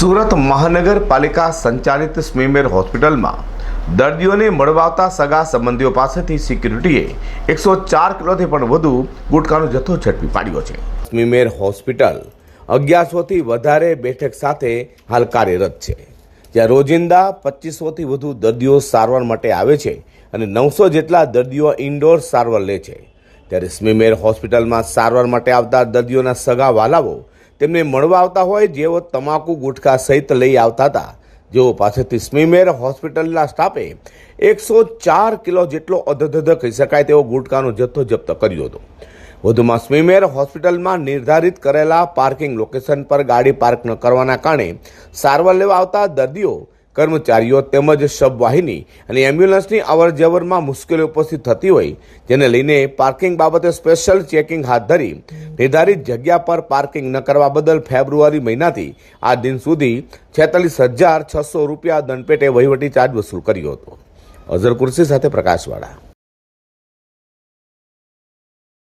સુરત મહાનગરપાલિકા સંચાલિત સ્મીમેર હોસ્પિટલમાં દર્દીઓને મળવાતા સગા સંબંધીઓ પાસેથી સિક્યુરિટીએ એકસો ચાર કિલોથી પણ વધુ ગુટકાનો જથ્થો ઝડપી પાડ્યો છે. સ્મીમેર હોસ્પિટલ અગિયારસોથી વધારે બેઠક સાથે હાલ કાર્યરત છે. જ્યાં રોજિંદા પચીસોથી વધુ દર્દીઓ સારવાર માટે આવે છે અને નવસો જેટલા દર્દીઓ ઇન્ડોર સારવાર લે છે. ત્યારે સ્મીમેર હોસ્પિટલમાં સારવાર માટે આવતા દર્દીઓના સગા વાલાઓ તેમને મળવા આવતા હોય જેઓ તમાકુ ગુટખા સહિત લઈ આવતા હતા. જેઓ પાસેથી સ્મીમેર હોસ્પિટલના સ્ટાફે એકસો ચાર કિલો જેટલો અધધધ કહી શકાય તેવો ગુટખાનો જથ્થો જપ્ત કર્યો હતો. વધુમાં સ્મીમેર હોસ્પિટલમાં નિર્ધારિત કરેલા પાર્કિંગ લોકેશન પર ગાડી પાર્ક ન કરવાના કારણે સારવાર લેવા આવતા દર્દીઓ કર્મચારીઓ તેમજ શબવાહિની અને એમ્બ્યુલન્સની અવર જવરમાં મુશ્કેલી ઉપસ્થિત થતી હોય, જેને લઈને પાર્કિંગ બાબતે સ્પેશિયલ ચેકિંગ હાથ ધરી, નિર્ધારિત જગ્યા પર પાર્કિંગ ન કરવા બદલ ફેબ્રુઆરી મહિનાથી આ દિન સુધી છેતાલીસ હજાર છસો રૂપિયા દંડપેટે વહીવટી ચાર્જ વસૂલ કર્યો હતો. અઝર કુર્સી સાથે પ્રકાશવાળા.